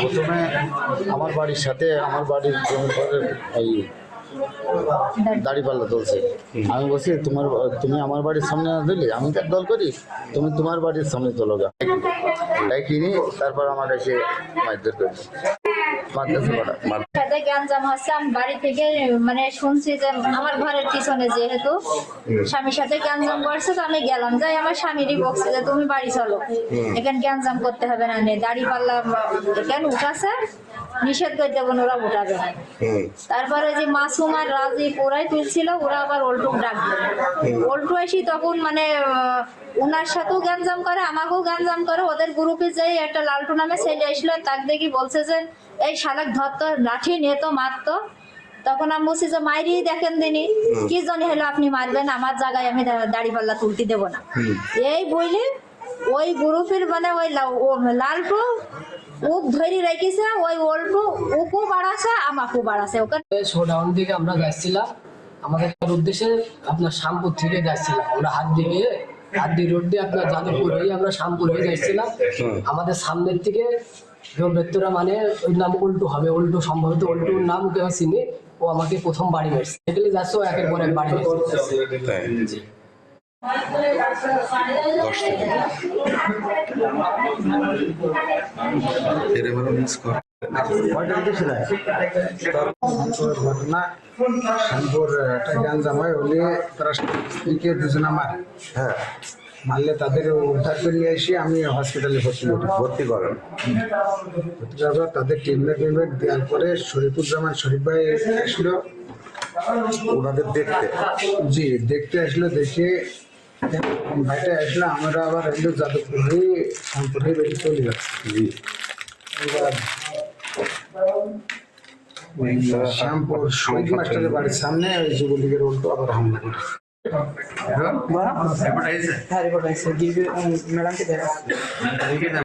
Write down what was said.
প্রথমে আমার বাড়ির সাথে, আমার বাড়ির এই দাড়িপাল্লা তুলছে। আমি বলছি, তোমার, তুমি আমার বাড়ির সামনে না দিলি আমি তো দল করি। তুমি তোমার বাড়ির সামনে তোলো গা। তাই কিনি তারপর আমার এসে মারধর করছে। আমি বাড়ি থেকে মানে শুনছি যে আমার ঘরের পিছনে যেহেতু স্বামীর সাথে গ্যাঞ্জাম করছে তো আমি গেলাম। যাই আমার স্বামীরই যে তুমি বাড়ি চলো। এখানে গ্যাঞ্জাম করতে হবে না নে। দাড়ি পাল্লা কেন উঠাছে নিষেধ করে দেবেন ওরা উঠাবে না। তারপরে যে মাসুম আর রাজীব ওরাই তুলছিল ওরা আবার ওল্টুক ডাকবে ওল্টু এসি তখন মানে ওনার সাথেও গ্যাঞ্জাম করে আমাকেও গ্যাঞ্জাম করে ওদের গ্রুপে যাই একটা লালটু নামে ছেলে আসলো তাক দেখি বলছে যে এই শালাক ধরতো লাঠি নিয়ে তো মারতো তখন আমি বলছি যে মাইরি দেখেন দিনি কি জানি হলো আপনি মারবেন আমার জায়গায় আমি দাড়ি পাল্লা তুলতে দেবো না। এই বইলে ওই গ্রুপের মানে ওই লালটু ওক ধরি রেখেছে ওই ওল্টু ওকেও বাড়াছে আমাকেও বাড়াছে ওকে শোডাউন থেকে আমরা যাচ্ছিলাম। আমাদের উদ্দেশ্যে আপনার শ্যামপুর থেকে যাচ্ছিলাম। আমরা হাত দিয়ে হাত দিয়ে রোড দিয়ে আপনার যাদবপুর হয়ে আমরা শ্যামপুর হয়ে যাচ্ছিলাম। আমাদের সামনের থেকে কেউ মানে ওই নাম উল্টো হবে উল্টো সম্ভবত উল্টোর নাম কেউ চিনি। ও আমাকে প্রথম বাড়ি মেরেছে। এগুলি যাচ্ছে ও একের পর এক বাড়ি মেরেছে। দশ থেকে একটা গ্যাঞ্জাম হয় তারা হ্যাঁ মারলে তাদের উদ্ধার করে নিয়ে এসে আমি হসপিটালে ভর্তি করি ভর্তি করেন ভর্তি করার তাদের ট্রিটমেন্ট ট্রিটমেন্ট দেওয়ার পরে শরীফুজ্জামান শরীফ ভাই আসলো ওনাদের দেখতে জি, দেখতে আসলো দেখে ভাইটা আসলে আমরা আবার এলো যাদবপুর হয়ে শ্যামপুর হয়ে বেরিয়ে চলে যাচ্ছি শ্যামপুর শহীদ মাস্টারের বাড়ির সামনে ওই যুবলীগের উল্টো আবার হামলা করে। হ্যাঁ আছে ম্যাডামকে দেখা।